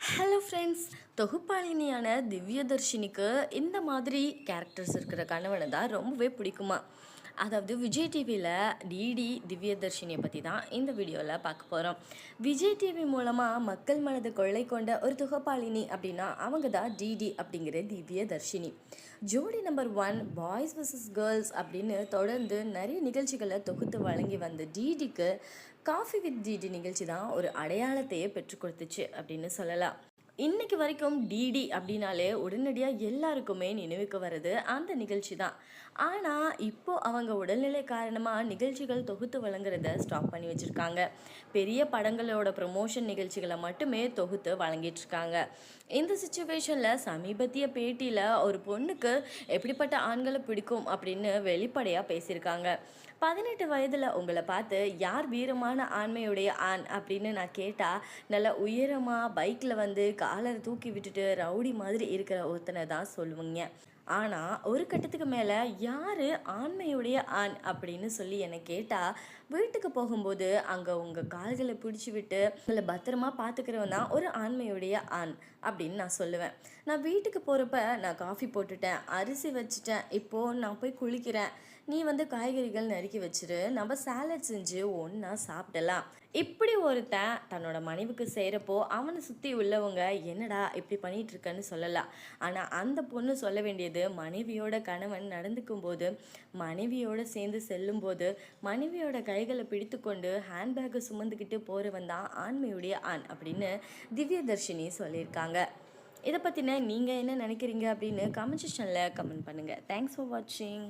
Hello friends தொகுப்பாளினியான திவ்யதர்ஷினிக்கு இந்த மாதிரி characters இருக்கிற கணவனை தான் ரொம்பவே பிடிக்குமா? அதாவது விஜய் டிவியில் டிடி திவ்யதர்ஷினியை பற்றி தான் இந்த வீடியோவில் பார்க்க போகிறோம் விஜய் டிவி மூலமாக மக்கள் மனது கொள்ளை கொண்ட ஒரு தொகுப்பாளினி அப்படின்னா அவங்க தான் டிடி அப்படிங்கிற திவ்யதர்ஷினி. ஜோடி number one boys versus girls அப்படின்னு தொடர்ந்து நிறைய நிகழ்ச்சிகளை தொகுத்து வழங்கி வந்த டிடிக்கு காஃபி வித் டிடி நிகழ்ச்சி தான் ஒரு அடையாளத்தையே பெற்றுக் கொடுத்துச்சு அப்படின்னு சொல்லலாம். இன்னைக்கு வரைக்கும் டிடி அப்படின்னாலே உடனடியாக எல்லாருக்குமே நினைவுக்கு வர்றது அந்த நிகழ்ச்சி தான். ஆனால் இப்போ அவங்க உடல்நிலை காரணமாக நிகழ்ச்சிகள் தொகுத்து வழங்குறத ஸ்டாப் பண்ணி வச்சுருக்காங்க. பெரிய படங்களோட ப்ரமோஷன் நிகழ்ச்சிகளை மட்டுமே தொகுத்து வழங்கிட்டுருக்காங்க இந்த சுச்சுவேஷனில் சமீபத்திய பேட்டியில் ஒரு பொண்ணுக்கு எப்படிப்பட்ட ஆண்களை பிடிக்கும் அப்படின்னு வெளிப்படையாக பேசியிருக்காங்க. பதினெட்டு வயதில் உங்களை பார்த்து யார் வீரமான ஆண்மையுடைய ஆண்? அப்படின்னு நான் கேட்டால் நல்லா உயரமாக பைக்கில் வந்து காலரை தூக்கி விட்டுட்டு ரவுடி மாதிரி இருக்கிற ஒருத்தனை தான் சொல்லுவீங்க. ஆனால் ஒரு கட்டத்துக்கு மேலே யார் ஆண்மையுடைய ஆண்? அப்படின்னு சொல்லி என்னை கேட்டால் வீட்டுக்கு போகும்போது அங்கே உங்கள் கால்களை பிடிச்சி விட்டு உங்களை பத்திரமா பார்த்துக்கிறவன் தான் ஒரு ஆண்மையுடைய ஆண். அப்படின்னு நான் சொல்லுவேன். நான் வீட்டுக்கு போகிறப்ப நான் காஃபி போட்டுட்டேன் அரிசி வச்சுட்டேன். இப்போது நான் போய் குளிக்கிறேன். நீ வந்து காய்கறிகள் நறுக்கி வச்சிரு நம்ம சாலட் செஞ்சு ஒன்றா சாப்பிடலாம். இப்படி ஒருத்தன் தன்னோட மனைவிக்கு செய்கிறப்போ அவனை சுற்றி உள்ளவங்க என்னடா இப்படி பண்ணிட்டு இருக்கன்னு சொல்லலாம். ஆனால் அந்த பொண்ணு சொல்ல வேண்டியது மனைவியோட கணவன் நடந்துக்கும் போது மனைவியோட சேர்ந்து செல்லும்போது மனைவியோட கைகளை பிடித்து கொண்டு ஹேண்ட்பேக்கை சுமந்துக்கிட்டு போகிறவன் தான் ஆண்மையுடைய ஆண் அப்படின்னு திவ்யதர்ஷினி சொல்லியிருக்காங்க. இதை பற்றின நீங்கள் என்ன நினைக்கிறீங்க அப்படின்னு கமெண்ட் செக்ஷனில் கமெண்ட் பண்ணுங்கள் தேங்க்ஸ் ஃபார் வாட்சிங்